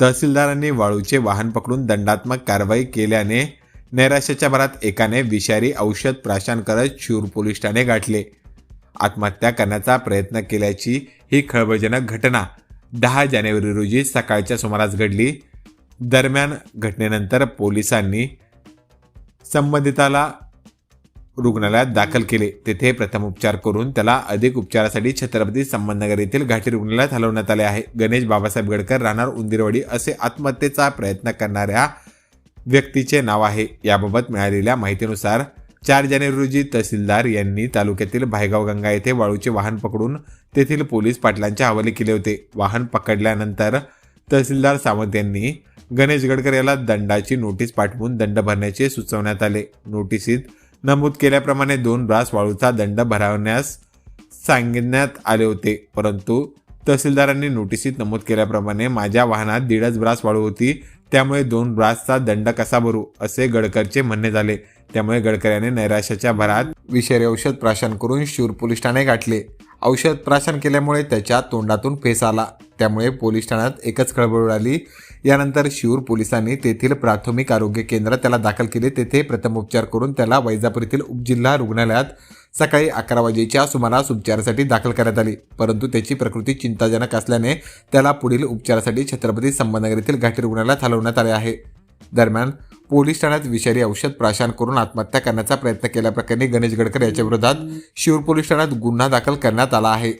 तहसीलदारांनी वाळूचे वाहन पकडून दंडात्मक कारवाई केल्याने नैराश्याच्या भरात एकाने विषारी औषध प्राशन करत शूर पोलीस ठाणे गाठले. आत्महत्या करण्याचा प्रयत्न केल्याची ही खळबळजनक घटना दहा जानेवारी रोजी सकाळच्या सुमारास घडली. दरम्यान घटनेनंतर पोलिसांनी संबंधिताला रुग्णालयात दाखल केले. तेथे प्रथम उपचार करून त्याला अधिक उपचारासाठी छत्रपती संबंधनगर येथील घाटी रुग्णालयात हलवण्यात आले आहे. गणेश बाबासाहेब गडकर राहणार उंदिरवाडी असे आत्महत्येचा प्रयत्न करणाऱ्या व्यक्तीचे नाव आहे. याबाबत मिळालेल्या माहितीनुसार चार जानेवारी रोजी तहसीलदार यांनी तालुक्यातील भायगाव गंगा येथे वाळूचे वाहन पकडून तेथील पोलीस पाटलांच्या हवाले केले होते. वाहन पकडल्यानंतर तहसीलदार सावंत यांनी गणेश गडकर याला दंडाची नोटीस पाठवून दंड भरण्याचे सुचवण्यात आले. नोटिसीत नमूद केल्याप्रमाणे दोन ब्रास वाळूचा दंड भरवण्यास सांगण्यात आले होते. परंतु तहसीलदारांनी नोटिसीत नमूद केल्याप्रमाणे माझ्या वाहनात दीडच ब्रास वाळू होती. त्यामुळे दोन ब्रासचा दंड कसा भरू असे गडकरचे म्हणणे झाले. त्यामुळे गडकर यांनी नैराश्याच्या भरात विषारी औषध प्राशन करून शूर पोलीस ठाणे गाठले. औषध प्राशन केल्यामुळे त्याच्या तोंडातून फेस आला. त्यामुळे पोलीस ठाण्यात एकच खळबळ उडाली. यानंतर शिऊर पोलिसांनी तेथील प्राथमिक आरोग्य केंद्रात त्याला दाखल केले. तेथे प्रथमोपचार करून त्याला वैजापूर येथील उपजिल्हा रुग्णालयात सकाळी अकरा वाजेच्या सुमारास उपचारासाठी दाखल करण्यात आली. परंतु त्याची प्रकृती चिंताजनक असल्याने त्याला पुढील उपचारासाठी छत्रपती संभाजीनगर येथील घाटी रुग्णालयात हलवण्यात आले आहे. दरम्यान पोलीस ठाण्यात विषारी औषध प्राशन करून आत्महत्या करण्याचा प्रयत्न केल्याप्रकरणी गणेश गडकर याच्या विरोधात शिवूर पोलीस ठाण्यात गुन्हा दाखल करण्यात आला आहे.